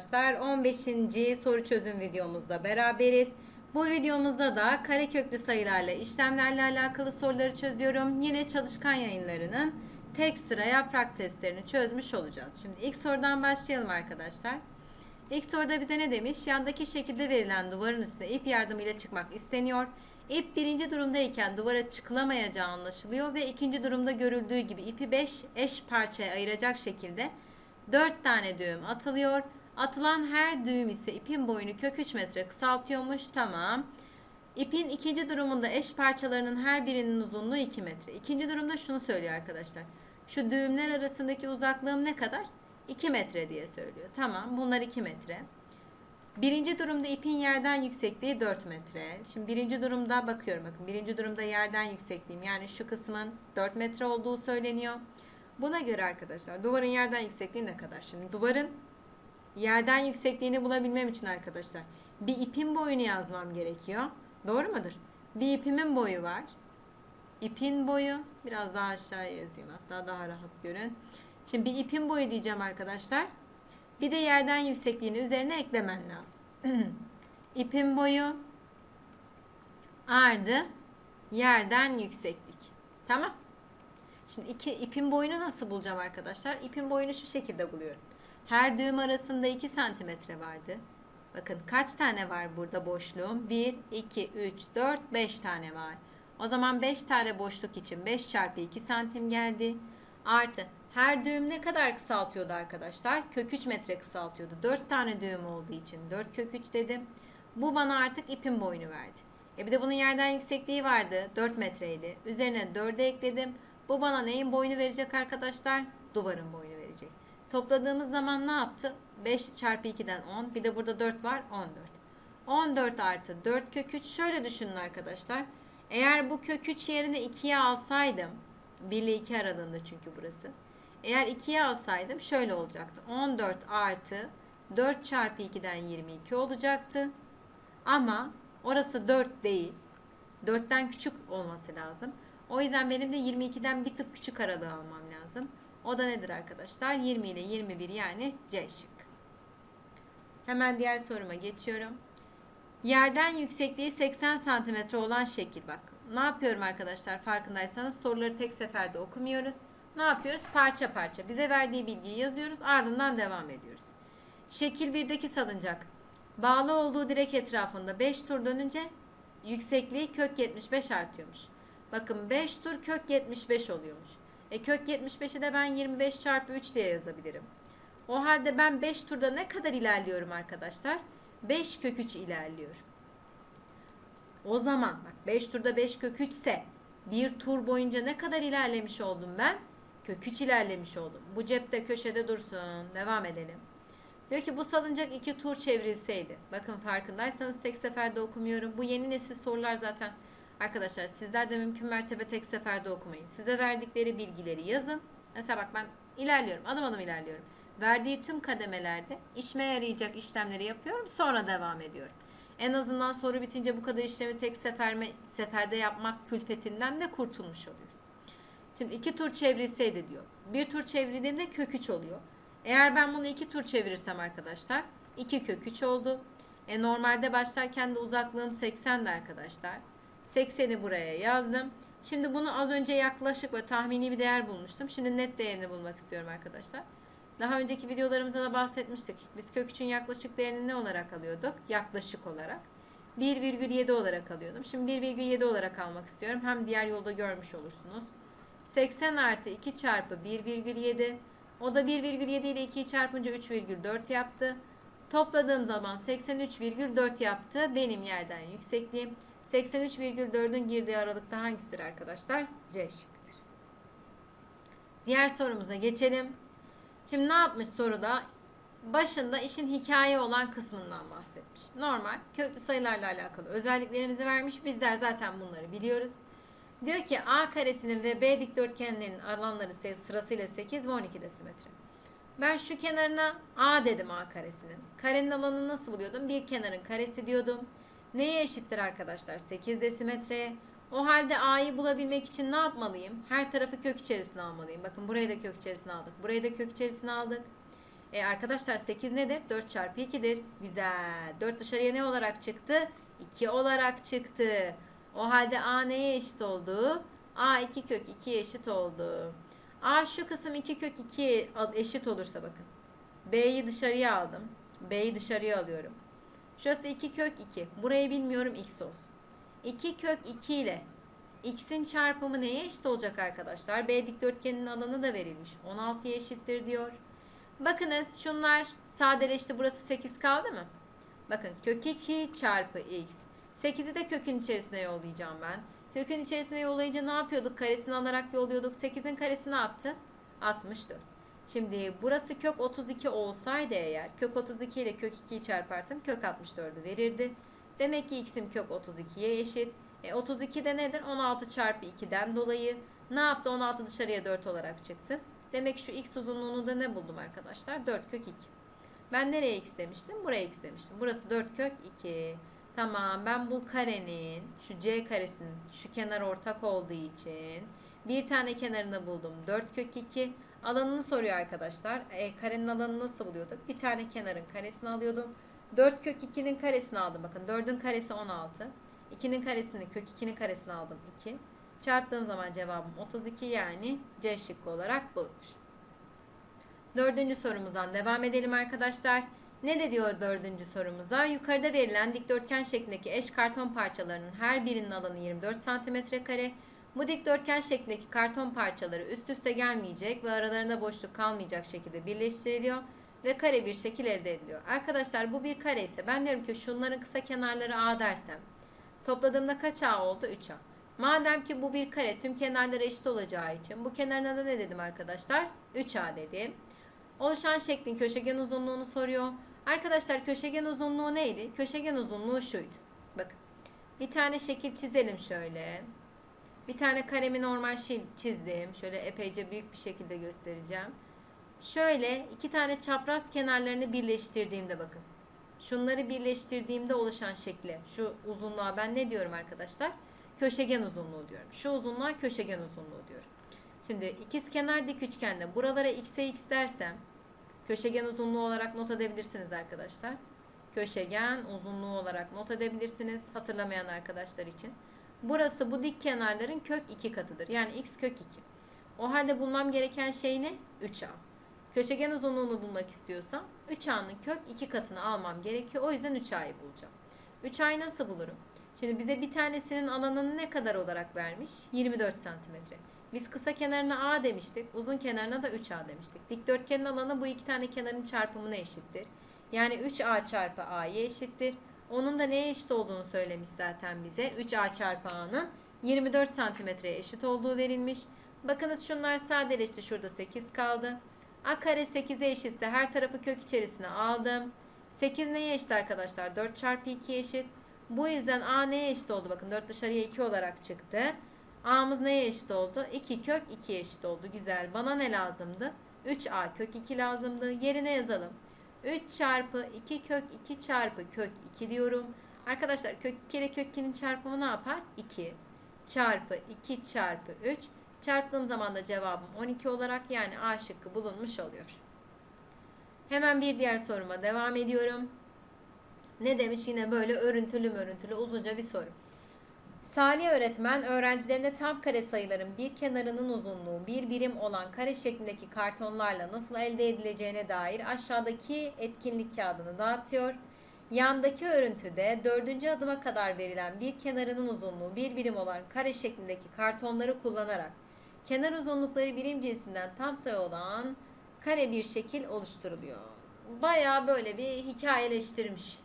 arkadaşlar. 15. soru çözüm videomuzda beraberiz. Bu videomuzda da kareköklü sayılarla işlemlerle alakalı soruları çözüyorum. Yine çalışkan yayınlarının tek sıra yaprak testlerini çözmüş olacağız. Şimdi ilk sorudan başlayalım arkadaşlar. İlk soruda bize ne demiş? Yandaki şekilde verilen duvarın üstüne ip yardımıyla çıkmak isteniyor. İp birinci durumdayken duvara çıkılamayacağı anlaşılıyor ve ikinci durumda görüldüğü gibi ipi 5 eş parçaya ayıracak şekilde 4 tane düğüm atılıyor. Atılan her düğüm ise ipin boyunu kök 3 metre kısaltıyormuş. Tamam. İpin ikinci durumunda eş parçalarının her birinin uzunluğu 2 metre. İkinci durumda şunu söylüyor arkadaşlar. Şu düğümler arasındaki uzaklığım ne kadar? 2 metre diye söylüyor. Tamam bunlar 2 metre. Birinci durumda ipin yerden yüksekliği 4 metre. Şimdi birinci durumda bakıyorum bakın. Birinci durumda yerden yüksekliğim yani şu kısmın 4 metre olduğu söyleniyor. Buna göre arkadaşlar duvarın yerden yüksekliği ne kadar? Şimdi duvarın yerden yüksekliğini bulabilmem için arkadaşlar bir ipin boyunu yazmam gerekiyor. Doğru mudur? Bir ipimin boyu var. İpin boyu biraz daha aşağıya yazayım hatta daha rahat görün. Şimdi bir ipin boyu diyeceğim arkadaşlar. Bir de yerden yüksekliğini üzerine eklemen lazım. İpin boyu ardı yerden yükseklik. Tamam. Şimdi iki ipin boyunu nasıl bulacağım arkadaşlar? İpin boyunu şu şekilde buluyorum. Her düğüm arasında 2 santimetre vardı. Bakın kaç tane var burada boşluğum? 1, 2, 3, 4, 5 tane var. O zaman 5 tane boşluk için 5 çarpı 2 santim geldi. Artı her düğüm ne kadar kısaltıyordu arkadaşlar? Kök 3 metre kısaltıyordu. 4 tane düğüm olduğu için 4 kök 3 dedim. Bu bana artık ipin boyunu verdi. E bir de bunun yerden yüksekliği vardı. 4 metreydi. Üzerine 4'e ekledim. Bu bana neyin boyunu verecek arkadaşlar? Duvarın boyunu verecek. Topladığımız zaman ne yaptı? 5 çarpı 2'den 10. Bir de burada 4 var. 14. 14 artı 4 kök 3. Şöyle düşünün arkadaşlar. Eğer bu kök 3 yerine 2'ye alsaydım. 1 ile 2 aralığında çünkü burası. Eğer 2'ye alsaydım şöyle olacaktı. 14 artı 4 çarpı 2'den 22 olacaktı. Ama orası 4 değil. 4'ten küçük olması lazım. O yüzden benim de 22'den bir tık küçük aralığı almam lazım. O da nedir arkadaşlar? 20 ile 21 yani C şık. Hemen diğer soruma geçiyorum. Yerden yüksekliği 80 santimetre olan şekil bak. Ne yapıyorum arkadaşlar farkındaysanız soruları tek seferde okumuyoruz. Ne yapıyoruz? Parça parça. Bize verdiği bilgiyi yazıyoruz ardından devam ediyoruz. Şekil 1'deki salıncak. Bağlı olduğu direk etrafında 5 tur dönünce yüksekliği kök 75 artıyormuş. Bakın 5 tur kök 75 oluyormuş. E kök 75'i de ben 25 çarpı 3 diye yazabilirim. O halde ben 5 turda ne kadar ilerliyorum arkadaşlar? 5 kök 3 ilerliyor. O zaman bak 5 turda 5 kök 3 ise bir tur boyunca ne kadar ilerlemiş oldum ben? Kök 3 ilerlemiş oldum. Bu cepte köşede dursun. Devam edelim. Diyor ki bu salıncak iki tur çevrilseydi. Bakın farkındaysanız tek seferde okumuyorum. Bu yeni nesil sorular zaten arkadaşlar sizler de mümkün mertebe tek seferde okumayın. Size verdikleri bilgileri yazın. Mesela bak ben ilerliyorum. Adım adım ilerliyorum. Verdiği tüm kademelerde işime yarayacak işlemleri yapıyorum. Sonra devam ediyorum. En azından soru bitince bu kadar işlemi tek seferme, seferde yapmak külfetinden de kurtulmuş oluyor. Şimdi iki tur çevrilseydi diyor. Bir tur çevrildiğinde kök 3 oluyor. Eğer ben bunu iki tur çevirirsem arkadaşlar 2 kök 3 oldu. E normalde başlarken de uzaklığım 80'di arkadaşlar. 80'i buraya yazdım. Şimdi bunu az önce yaklaşık ve tahmini bir değer bulmuştum. Şimdi net değerini bulmak istiyorum arkadaşlar. Daha önceki videolarımızda da bahsetmiştik. Biz kök 3'ün yaklaşık değerini ne olarak alıyorduk? Yaklaşık olarak. 1,7 olarak alıyordum. Şimdi 1,7 olarak almak istiyorum. Hem diğer yolda görmüş olursunuz. 80 artı 2 çarpı 1,7 o da 1,7 ile 2'yi çarpınca 3,4 yaptı. Topladığım zaman 83,4 yaptı. Benim yerden yüksekliğim. 83,4'ün girdiği aralıkta hangisidir arkadaşlar? C şıkkıdır. Diğer sorumuza geçelim. Şimdi ne yapmış soruda? Başında işin hikaye olan kısmından bahsetmiş. Normal köklü sayılarla alakalı özelliklerimizi vermiş. Bizler zaten bunları biliyoruz. Diyor ki A karesinin ve B dikdörtgenlerinin alanları sırasıyla 8 ve 12 desimetre. Ben şu kenarına A dedim A karesinin. Karenin alanını nasıl buluyordum? Bir kenarın karesi diyordum. Neye eşittir arkadaşlar? 8 desimetreye. O halde A'yı bulabilmek için ne yapmalıyım? Her tarafı kök içerisine almalıyım. Bakın burayı da kök içerisine aldık. Burayı da kök içerisine aldık. E arkadaşlar 8 nedir? 4 çarpı 2'dir. Güzel. 4 dışarıya ne olarak çıktı? 2 olarak çıktı. O halde A neye eşit oldu? A 2 kök 2'ye eşit oldu. A şu kısım 2 kök 2'ye eşit olursa bakın. B'yi dışarıya aldım. B'yi dışarıya alıyorum. Şurası 2 kök 2. Burayı bilmiyorum x olsun. 2 kök 2 ile x'in çarpımı neye eşit olacak arkadaşlar? B dikdörtgenin alanı da verilmiş. 16'ya eşittir diyor. Bakınız şunlar sadeleşti. Burası 8 kaldı mı? Bakın kök 2 çarpı x. 8'i de kökün içerisine yollayacağım ben. Kökün içerisine yollayınca ne yapıyorduk? Karesini alarak yolluyorduk. 8'in karesi ne yaptı? 64. Şimdi burası kök 32 olsaydı eğer kök 32 ile kök 2'yi çarpardım kök 64'ü verirdi. Demek ki x'im kök 32'ye eşit. E 32 de nedir? 16 çarpı 2'den dolayı ne yaptı? 16 dışarıya 4 olarak çıktı. Demek şu x uzunluğunu da ne buldum arkadaşlar? 4 kök 2. Ben nereye x demiştim? Buraya x demiştim. Burası 4 kök 2. Tamam ben bu karenin şu c karesinin şu kenar ortak olduğu için bir tane kenarını buldum. 4 kök 2. Alanını soruyor arkadaşlar. E, karenin alanını nasıl buluyorduk? Bir tane kenarın karesini alıyordum. 4 kök 2'nin karesini aldım. Bakın 4'ün karesi 16. 2'nin karesini kök 2'nin karesini aldım 2. Çarptığım zaman cevabım 32 yani C şıkkı olarak bulunur. Dördüncü sorumuzdan devam edelim arkadaşlar. Ne de diyor dördüncü sorumuza? Yukarıda verilen dikdörtgen şeklindeki eş karton parçalarının her birinin alanı 24 cm kare. Bu dikdörtgen şeklindeki karton parçaları üst üste gelmeyecek ve aralarında boşluk kalmayacak şekilde birleştiriliyor ve kare bir şekil elde ediliyor. Arkadaşlar bu bir kare ise ben diyorum ki şunların kısa kenarları A dersem topladığımda kaç A oldu? 3A. Madem ki bu bir kare tüm kenarları eşit olacağı için bu kenarına da ne dedim arkadaşlar? 3A dedim. Oluşan şeklin köşegen uzunluğunu soruyor. Arkadaşlar köşegen uzunluğu neydi? Köşegen uzunluğu şuydu. Bakın. Bir tane şekil çizelim şöyle. Bir tane karemi normal şey çizdim. Şöyle epeyce büyük bir şekilde göstereceğim. Şöyle iki tane çapraz kenarlarını birleştirdiğimde bakın. Şunları birleştirdiğimde oluşan şekli, şu uzunluğa ben ne diyorum arkadaşlar? Köşegen uzunluğu diyorum. Şu uzunluğa köşegen uzunluğu diyorum. Şimdi ikiz kenar dik üçgende buralara x'e x dersem köşegen uzunluğu olarak not edebilirsiniz arkadaşlar. Köşegen uzunluğu olarak not edebilirsiniz hatırlamayan arkadaşlar için. Burası bu dik kenarların kök 2 katıdır. Yani x kök 2. O halde bulmam gereken şey ne? 3a. Köşegen uzunluğunu bulmak istiyorsam 3a'nın kök 2 katını almam gerekiyor. O yüzden 3a'yı bulacağım. 3a'yı nasıl bulurum? Şimdi bize bir tanesinin alanını ne kadar olarak vermiş? 24 santimetre. Biz kısa kenarına A demiştik. Uzun kenarına da 3A demiştik. Dikdörtgenin alanı bu iki tane kenarın çarpımına eşittir. Yani 3A çarpı A'ya eşittir. Onun da neye eşit olduğunu söylemiş zaten bize. 3A çarpı A'nın 24 santimetreye eşit olduğu verilmiş. Bakınız şunlar sadeleşti. Şurada 8 kaldı. A kare 8'e eşitse her tarafı kök içerisine aldım. 8 neye eşit arkadaşlar? 4 çarpı 2 eşit. Bu yüzden A neye eşit oldu? Bakın 4 dışarıya 2 olarak çıktı. A'mız neye eşit oldu? 2 kök 2 eşit oldu. Güzel. Bana ne lazımdı? 3A kök 2 lazımdı. Yerine yazalım. 3 çarpı 2 kök 2 çarpı kök 2 diyorum. Arkadaşlar kök 2 ile kök 2'nin çarpımı ne yapar? 2 çarpı 2 çarpı 3 çarptığım zaman da cevabım 12 olarak yani A şıkkı bulunmuş oluyor. Hemen bir diğer soruma devam ediyorum. Ne demiş yine böyle örüntülü örüntülü uzunca bir soru. Salih öğretmen öğrencilerine tam kare sayıların bir kenarının uzunluğu bir birim olan kare şeklindeki kartonlarla nasıl elde edileceğine dair aşağıdaki etkinlik kağıdını dağıtıyor. Yandaki örüntüde dördüncü adıma kadar verilen bir kenarının uzunluğu bir birim olan kare şeklindeki kartonları kullanarak kenar uzunlukları birim cinsinden tam sayı olan kare bir şekil oluşturuluyor. Bayağı böyle bir hikayeleştirmiş.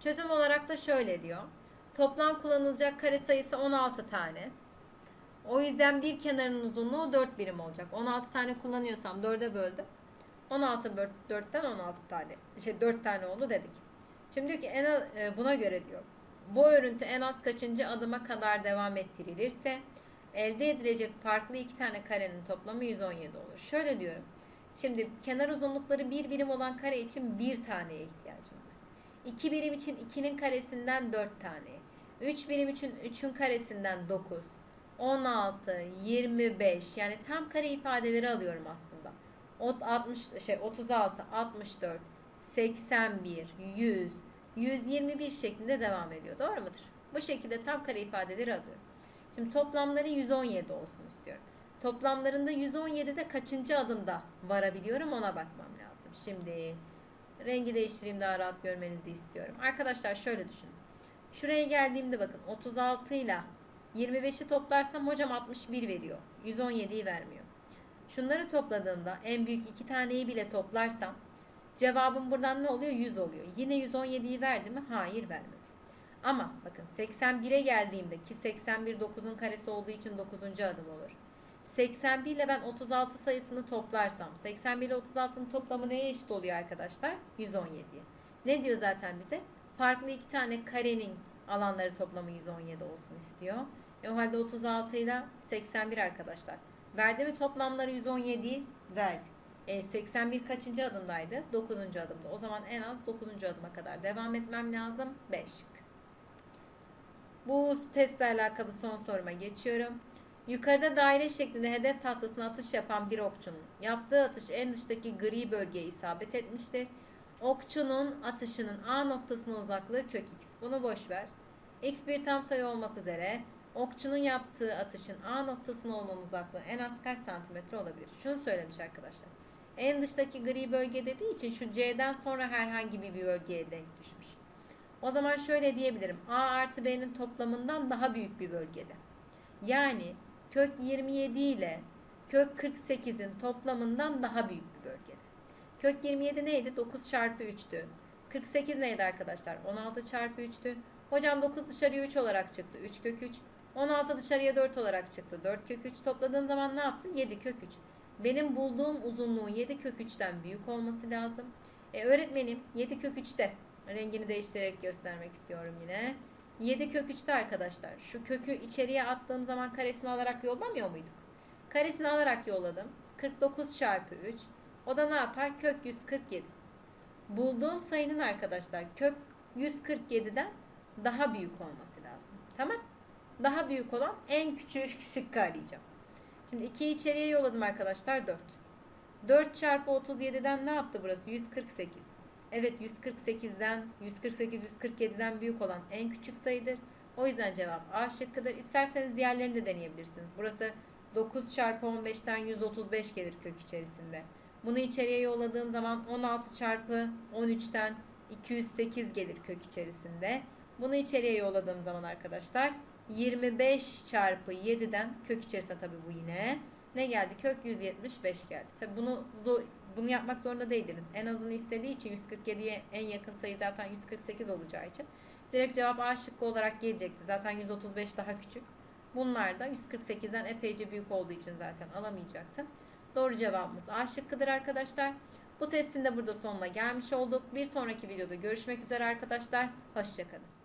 Çözüm olarak da şöyle diyor. Toplam kullanılacak kare sayısı 16 tane. O yüzden bir kenarın uzunluğu 4 birim olacak. 16 tane kullanıyorsam 4'e böldüm. 16 böl 4'ten 16 tane. İşte 4 tane oldu dedik. Şimdi diyor ki en az, e, buna göre diyor. Bu örüntü en az kaçıncı adıma kadar devam ettirilirse elde edilecek farklı iki tane karenin toplamı 117 olur. Şöyle diyorum. Şimdi kenar uzunlukları bir birim olan kare için bir taneye ihtiyacım var. 2 birim için 2'nin karesinden 4 tane. 3 birim için 3'ün karesinden 9. 16, 25 yani tam kare ifadeleri alıyorum aslında. ot 60 şey 36, 64, 81, 100, 121 şeklinde devam ediyor. Doğru mudur? Bu şekilde tam kare ifadeleri alıyorum. Şimdi toplamları 117 olsun istiyorum. Toplamlarında 117'de kaçıncı adımda varabiliyorum ona bakmam lazım. Şimdi rengi değiştireyim daha rahat görmenizi istiyorum. Arkadaşlar şöyle düşünün. Şuraya geldiğimde bakın 36 ile 25'i toplarsam hocam 61 veriyor. 117'yi vermiyor. Şunları topladığımda en büyük iki taneyi bile toplarsam cevabım buradan ne oluyor? 100 oluyor. Yine 117'yi verdi mi? Hayır vermedi. Ama bakın 81'e geldiğimde ki 81 9'un karesi olduğu için 9. adım olur. 81 ile ben 36 sayısını toplarsam 81 ile 36'nın toplamı neye eşit oluyor arkadaşlar? 117'ye. Ne diyor zaten bize? Farklı iki tane karenin alanları toplamı 117 olsun istiyor. E o halde 36 ile 81 arkadaşlar. Verdi mi toplamları 117'yi? Verdi. E, 81 kaçıncı adımdaydı? 9. adımda. O zaman en az 9. adıma kadar devam etmem lazım. 5 şık. Bu testle alakalı son soruma geçiyorum. Yukarıda daire şeklinde hedef tahtasına atış yapan bir okçunun yaptığı atış en dıştaki gri bölgeye isabet etmiştir. Okçunun atışının A noktasına uzaklığı kök x. Bunu boş ver. x bir tam sayı olmak üzere okçunun yaptığı atışın A noktasına olan uzaklığı en az kaç santimetre olabilir? Şunu söylemiş arkadaşlar. En dıştaki gri bölge dediği için şu C'den sonra herhangi bir bölgeye denk düşmüş. O zaman şöyle diyebilirim. A artı B'nin toplamından daha büyük bir bölgede. Yani kök 27 ile kök 48'in toplamından daha büyük. Kök 27 neydi? 9 çarpı 3'tü. 48 neydi arkadaşlar? 16 çarpı 3'tü. Hocam 9 dışarıya 3 olarak çıktı. 3 kök 3. 16 dışarıya 4 olarak çıktı. 4 kök 3 topladığım zaman ne yaptım? 7 kök 3. Benim bulduğum uzunluğun 7 kök 3'ten büyük olması lazım. E, öğretmenim 7 kök 3'te rengini değiştirerek göstermek istiyorum yine. 7 kök 3'te arkadaşlar. Şu kökü içeriye attığım zaman karesini alarak yollamıyor muyduk? Karesini alarak yolladım. 49 çarpı 3. O da ne yapar? Kök 147. Bulduğum sayının arkadaşlar kök 147'den daha büyük olması lazım. Tamam. Daha büyük olan en küçük şıkkı arayacağım. Şimdi 2'yi içeriye yolladım arkadaşlar 4. 4 çarpı 37'den ne yaptı burası? 148. Evet 148'den 148 147'den büyük olan en küçük sayıdır. O yüzden cevap A şıkkıdır. İsterseniz diğerlerini de deneyebilirsiniz. Burası 9 çarpı 15'ten 135 gelir kök içerisinde. Bunu içeriye yolladığım zaman 16 çarpı 13'ten 208 gelir kök içerisinde. Bunu içeriye yolladığım zaman arkadaşlar 25 çarpı 7'den kök içerisinde tabi bu yine ne geldi? Kök 175 geldi. Tabi bunu bunu yapmak zorunda değildiniz. En azını istediği için 147'ye en yakın sayı zaten 148 olacağı için direkt cevap A şıkkı olarak gelecekti. Zaten 135 daha küçük. Bunlar da 148'den epeyce büyük olduğu için zaten alamayacaktım. Doğru cevabımız A şıkkıdır arkadaşlar. Bu testin de burada sonuna gelmiş olduk. Bir sonraki videoda görüşmek üzere arkadaşlar. Hoşçakalın.